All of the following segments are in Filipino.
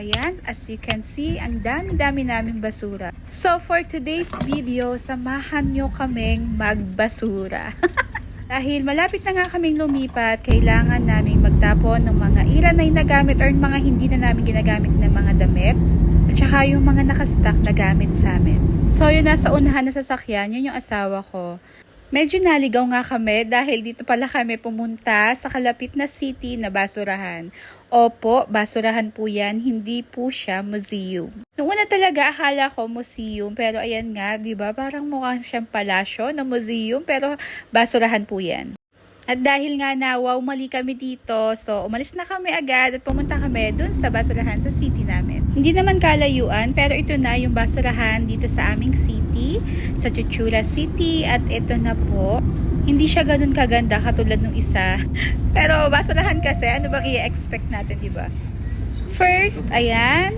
ayan, as you can see, ang dami-dami naming basura. So, for today's video, samahan nyo kaming magbasura. Dahil malapit na nga kaming lumipat, kailangan naming magtapon ng mga iran na nagamit or mga hindi na namin ginagamit na mga damit. At saka yung mga nakastock na gamit sa amin. So, yun nasa unahan na sasakyan, yun yung asawa ko. Medyo naligaw nga kami dahil dito pala kami pumunta sa kalapit na city na basurahan. Opo, basurahan po yan, hindi po siya museum. Noong una talaga akala ko museum pero ayan nga, 'di ba? Parang mukha siyang palasyo na museum pero basurahan po yan. At dahil nga na wow mali kami dito, so umalis na kami agad at pumunta kami dun sa basurahan sa city namin. Hindi naman kalayuan pero ito na yung basurahan dito sa aming city, sa Chuchura City at ito na po. Hindi siya ganun kaganda katulad nung isa. pero basurahan kasi, ano bang i-expect natin, di ba? First, ayan,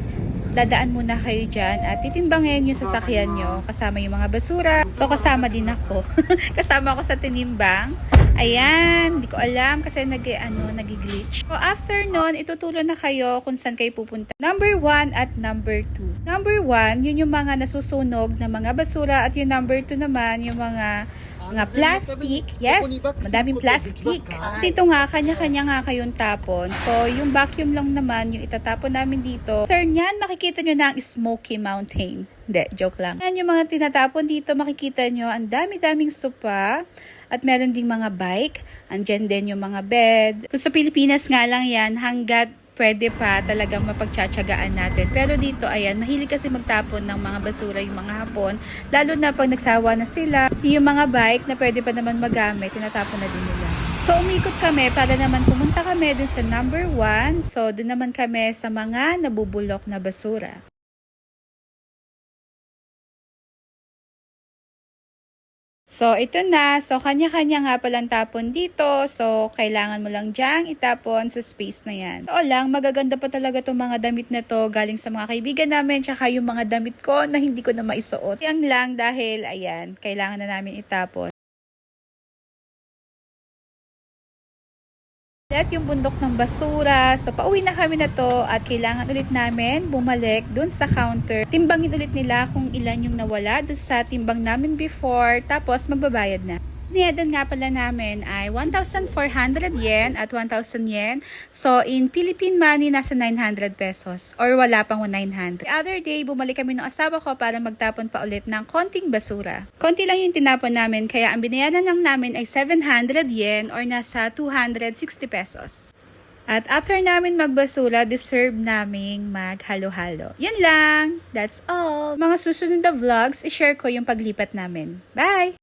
dadaan muna kayo dyan at titimbangin yung sasakyan nyo kasama yung mga basura. So, kasama din ako. kasama ako sa tinimbang. Ayan, hindi ko alam kasi nag, ano, nag-glitch. So, after nun, ituturo na kayo kung saan kayo pupunta. Number 1 at number 2. Number 1, yun yung mga nasusunog na mga basura at yung number 2 naman, yung mga mga plastic. Yes, madaming plastic. Dito nga, kanya-kanya nga kayong tapon. So, yung vacuum lang naman, yung itatapon namin dito. Sir, yan, makikita nyo na ang Smoky Mountain. Hindi, joke lang. Yan yung mga tinatapon dito, makikita nyo, ang dami-daming sopa. At meron ding mga bike. Andyan din yung mga bed. Kung sa Pilipinas nga lang yan, hanggat pwede pa talagang mapagtsatsagaan natin. Pero dito, ayan, mahilig kasi magtapon ng mga basura yung mga hapon. Lalo na pag nagsawa na sila. Yung mga bike na pwede pa naman magamit, tinatapon na din nila. So, umikot kami para naman pumunta kami dun sa number 1. So, dun naman kami sa mga nabubulok na basura. So, ito na. So, kanya-kanya nga palang tapon dito. So, kailangan mo lang diyang itapon sa space na yan. Oo lang, magaganda pa talaga itong mga damit na to galing sa mga kaibigan namin tsaka yung mga damit ko na hindi ko na maisuot. Yang lang dahil, ayan, kailangan na namin itapon. At yung bundok ng basura. So, pauwi na kami na to at kailangan ulit namin bumalik dun sa counter. Timbangin ulit nila kung ilan yung nawala dun sa timbang namin before. Tapos, magbabayad na. Niyadan nga pala namin ay 1,400 yen at 1,000 yen. So, in Philippine money, nasa 900 pesos. Or wala pang 900. The other day, bumalik kami ng asawa ko para magtapon pa ulit ng konting basura. Konti lang yung tinapon namin, kaya ang binayaran lang namin ay 700 yen or nasa 260 pesos. At after namin magbasura, deserve naming maghalo-halo. Yun lang. That's all. Mga susunod na vlogs, i-share ko yung paglipat namin. Bye!